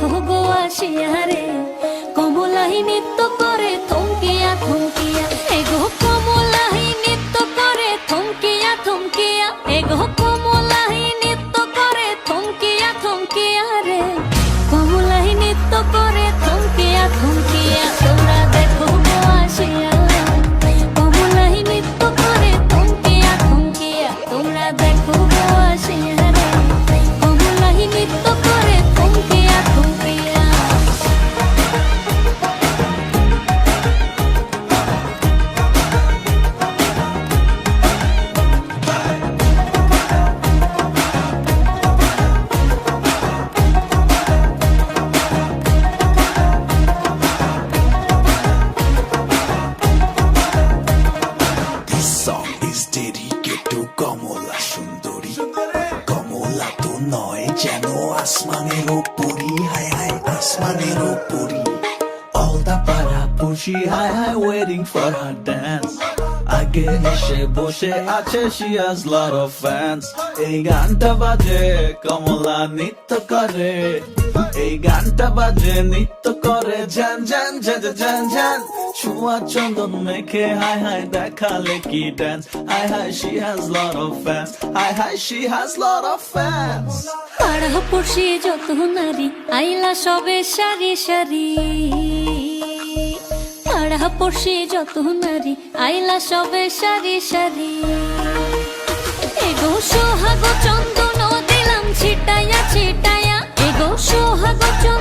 গো আসিয়া রে কমলাহি নৃত্য করে থমকিয়া থমকিয়া নয় যেন আসমানের উপরি হায় হায় আসমানের উপরি All the para pushi high high waiting for her dance আগে এসে বসে আছে she has lot of fans এই গানটা বাজে কমলা নৃত্য করে এই গানটা বাজে, নৃত্য করে ঝান ঝান ঝান ঝান ছোঁয়া চন্দন মেখে, হাই হাই, দেখালে কি dance hi hi, she has lot of fans hi hi, she has lot of fans পাড়া পড়শি যত নারী, আইলা সবে সারি সারি। পাড়া পড়শি যত নারী, আইলা সবে সারি সারি। এগো সোহাগ চন্দ্র go to